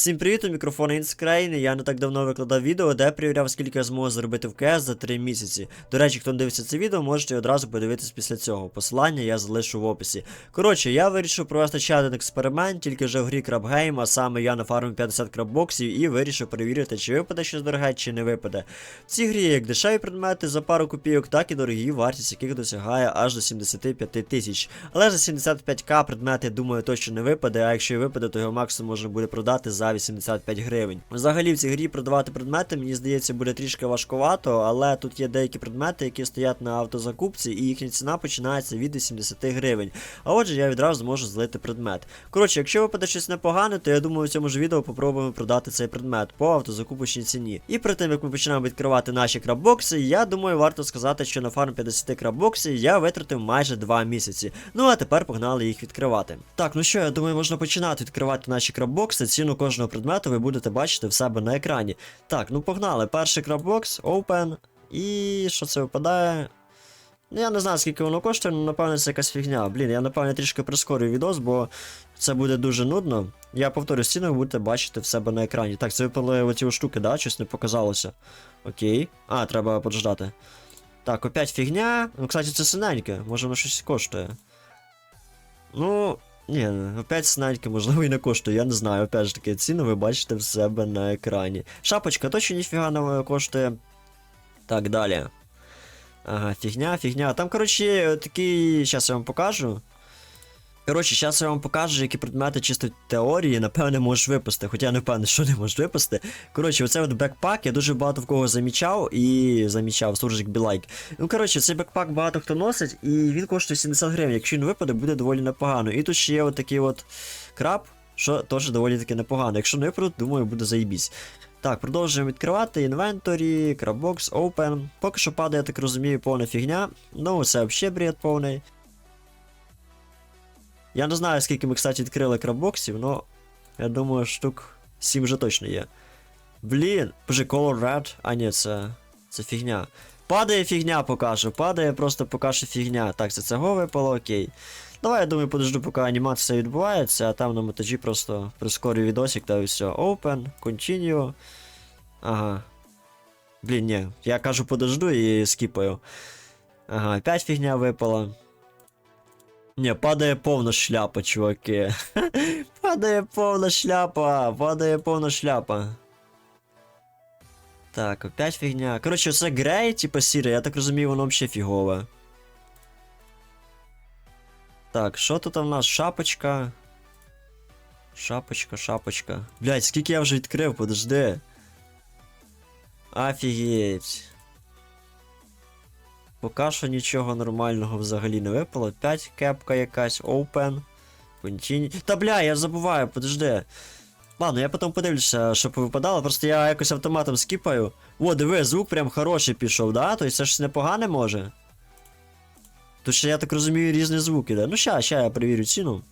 Всім привіт, у мікрофона Інскрейн. Я не так давно викладав відео, де перевіряв, скільки я зможу зробити в КС за 3 місяці. До речі, хто не дивиться це відео, можете одразу подивитись після цього. Посилання я залишу в описі. Коротше, я вирішив провести ще один експеримент, тільки вже в грі крабгейм, а саме я нафармив 50 краббоксів і вирішив перевірити, чи випаде щось дороге, чи не випаде. В цій грі як дешеві предмети за пару копійок, так і дорогі, вартість яких досягає аж до 75 тисяч. Але за 75к предмет, я думаю, точно не випаде, а якщо і випаде, то його максимум можна буде продати за 85 гривень. Взагалі в цій грі продавати предмети, мені здається, буде трішки важкувато, але тут є деякі предмети, які стоять на автозакупці, і їхня ціна починається від 80 гривень. А отже, я відразу зможу злити предмет. Коротше, якщо випаде щось непогане, то я думаю, в цьому ж відео попробуємо продати цей предмет по автозакупочній ціні. І перед тим як ми починаємо відкривати наші краббокси, я думаю, варто сказати, що на фарм 50 краббоксів я витратив майже 2 місяці. Ну а тепер погнали їх відкривати. Так, ну що, я думаю, можна починати відкривати наші краббокси. Ціну кожного предмету ви будете бачити в себе на екрані. Так, ну погнали. Перший краббокс, open. І що це випадає? Ну, я не знаю, скільки воно коштує, але напевно це якась фігня. Блін, я напевно трішки прискорюю відос, бо це буде дуже нудно. Я повторю ціну, ви будете бачити в себе на екрані. Так, це випали оці штуки, да? Щось не показалося. Окей. А, треба подждати. Так, опять фігня. Ну, кстати, це синеньке, може воно щось коштує. Ну, ні, опять снайки, можливо, і не коштує, я не знаю. Опять ж таки, ціну ви бачите в себе на екрані. Шапочка точно ніфіга не коштує. Так, далі. Ага, фігня, фігня. Там, коротше, такий. Зараз я вам покажу. Коротше, зараз я вам покажу, які предмети чисто теорії, напевне, можеш випасти. Хоча я не впевнений, що не можеш випасти. Коротше, оце от бекпак, я дуже багато в кого замічав і замічав, суржик білайк. Ну, коротше, цей бекпак багато хто носить, і він коштує 70 гривень. Якщо він випаде, буде доволі непогано. І тут ще є от такий от краб, що теж доволі таки непогано. Якщо не випаде, думаю, буде заїбісь. Так, продовжуємо відкривати інвенторі, краббокс, open. Поки що падає, я так розумію, повна фігня. Ну, це взагалі бред повний. Я не знаю, скільки ми, кстати, відкрили краббоксів, але я думаю, штук 7 вже точно є. Блін, боже, Color Red. А ні, це. Це фігня. Падає фігня покажу, падає просто покаже фігня. Так, це цього випало, окей. Давай, я думаю, подожду, поки анімація відбувається, а там на монтажі просто прискорю відосик та і все. Open, continue. Ага. Блін, ні. Я кажу, подожду і скіпаю. Ага, опять фігня випала. Ні, падає повна шляпа, чуваки. падає повна шляпа, падає повна шляпа. Так, опять фігня. Коротше, це грей, типа сіре, я так розумію, воно взагалі фігове. Так, що тут у нас? Шапочка. Шапочка, шапочка. Блять, скільки я вже відкрив, подожди. Офігеть. Поки що нічого нормального взагалі не випало. 5 кепка якась, open. Continue. Та бля, я забуваю, подожди. Ладно, я потім подивлюся, що повипадало, просто я якось автоматом скіпаю. О, диви, звук прям хороший пішов, да? Тобто це ж непогане може. Тут ще, я так розумію, різні звуки, да? Ну ща, ща я перевірю ціну.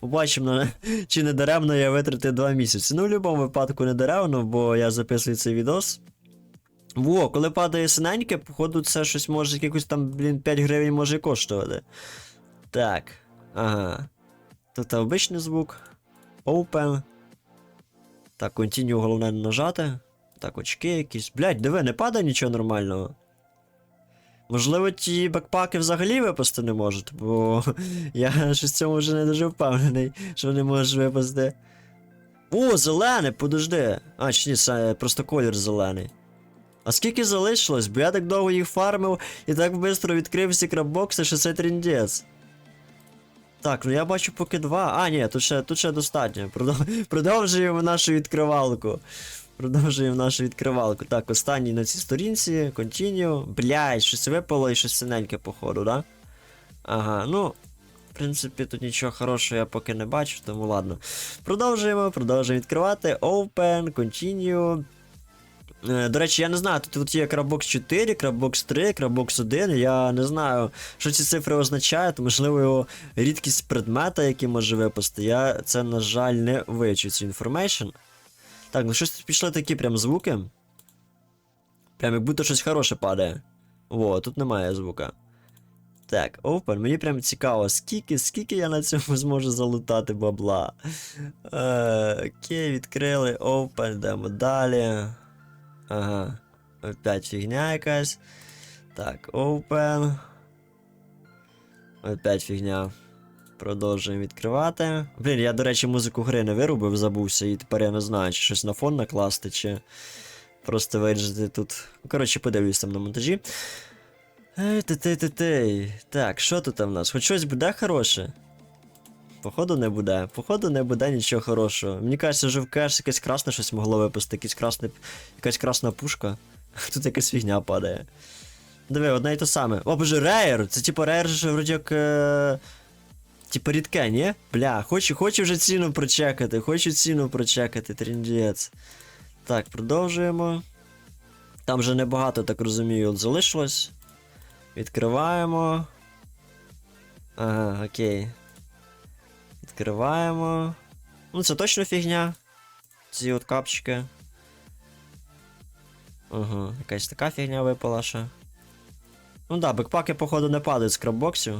Побачимо, чи не даремно я витратив 2 місяці. Ну, в будь-якому випадку не даремно, бо я записую цей відос. Во, коли падає синеньке, походу, це щось може якихось там, блін, 5 гривень може коштувати. Так. Ага. Тут обичний звук. Open. Так, continue головне не нажати. Так, очки якісь. Блять, диви, не падає нічого нормального. Можливо, ті бекпаки взагалі випасти не можуть, бо я щось цьому вже не дуже впевнений, що вони можуть випасти. О, зелене, подожди. А, чи ні, це просто колір зелений. А скільки залишилось? Бо я так довго їх фармив і так швидко відкрив всі краббокси, що це тріндець. Так, ну я бачу поки два. А, ні, тут ще, тут ще достатньо. Продовжуємо нашу відкривалку. Продовжуємо нашу відкривалку. Так, останній на цій сторінці. Continue. Блядь, щось випало і щось синеньке, походу, да? Ага, ну. В принципі, тут нічого хорошого я поки не бачу, тому ладно. Продовжуємо, продовжуємо відкривати. Open, continue. Е, До речі, я не знаю, тут, є Крабокс 4, Крабокс 3, Крабокс 1. Я не знаю, що ці цифри означають. Можливо, його рідкість предмета, який може випасти. Я це, на жаль, не вичу цю інформейшн. Так, ну щось тут пішли такі прям звуки. Прям як будто щось хороше падає. Во, тут немає звука. Так, open, мені прям цікаво, скільки, скільки я на цьому зможу залутати бабла. Е, окей, відкрили, open, йдемо далі. Ага. Опять фігня якась. Так, open. Опять фігня. Продовжуємо відкривати. Блін, я, до речі, музику гри не вирубив, забувся, і тепер я не знаю, чи щось на фон накласти, чи просто вирізати тут. Коротше, подивлюсь там на монтажі. Ей, ти ти ти ти Так, що тут в нас? Хоч щось буде хороше? Походу не буде. Походу не буде нічого хорошого. Мені кажеться, вже в кеш якесь красне щось могло випустити, якесь красне, якась красна пушка. Тут якась фігня падає. Диви, одне і те саме. О, боже, рейер! Це типу рейер ж вроді як. Е... Типа рідке, ні? Бля, хочу, хочу вже ціну прочекати, хочу ціну прочекати, тріндець. Так, продовжуємо. Там вже небагато, так розумію, от залишилось. Відкриваємо. Ага, окей. Відкриваємо. Ну, це точно фігня. Ці от капчики. Ага, якась така фігня випала ще. Ну да, бекпаки, походу, не падають з краббоксів.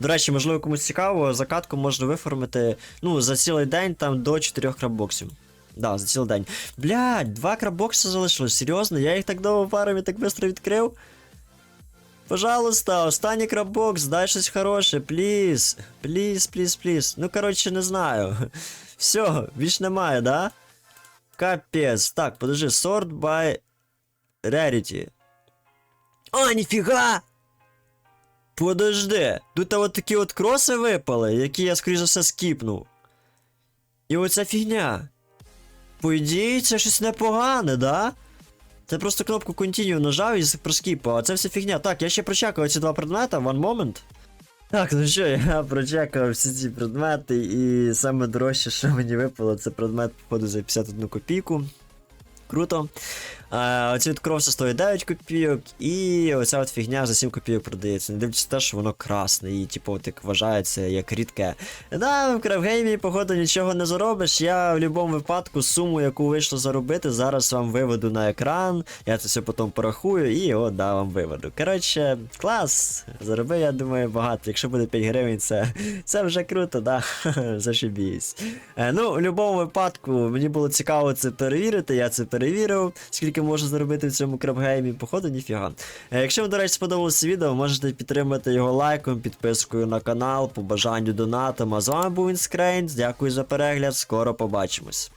До речі, можливо, комусь цікаво, закатку можна виформити ну, за цілий день там до 4 краббоксів. Да, за цілий день. Блядь, два краббокси залишилось, серйозно? Я їх так довго парами так швидко відкрив. Пожалуйста, останній краббокс, дай щось хороше, пліз. Пліз, пліз, пліз. Ну, коротше, не знаю. Все, більш немає, да? Капець. Так, подожди, sort by rarity. О, ніфіга! Подожди, тут от такі от кроси випали, які я, скоріш за все, скіпнув. І оця фігня. По ідеї, це щось непогане, да? Це просто кнопку Continue нажав і проскіпав, а це все фігня. Так, я ще прочекаю ці два предмета, one moment. Так, ну що, я прочекав всі ці предмети, і саме дорожче, що мені випало, це предмет, походу, за 51 копійку. Круто. Оці от стоїть 9 копійок, і оця от фігня за 7 копійок продається. Не дивлячись те, що воно красне, і типу от вважається як рідке. Да, в крафгеймі, походу, нічого не заробиш. Я в будь-якому випадку суму, яку вийшло заробити, зараз вам виведу на екран. Я це все потім порахую і от да, вам виведу. Коротше, клас. Заробив, я думаю, багато. Якщо буде 5 гривень, це, це вже круто, да. Зашибісь. Е, ну, в будь-якому випадку, мені було цікаво це перевірити, я це перевірив, скільки можна заробити в цьому крабгеймі, походу, ніфіга. Е, якщо вам, до речі, сподобалося відео, можете підтримати його лайком, підпискою на канал, побажанню донатом. А з вами був Інскрейнс, дякую за перегляд, скоро побачимось.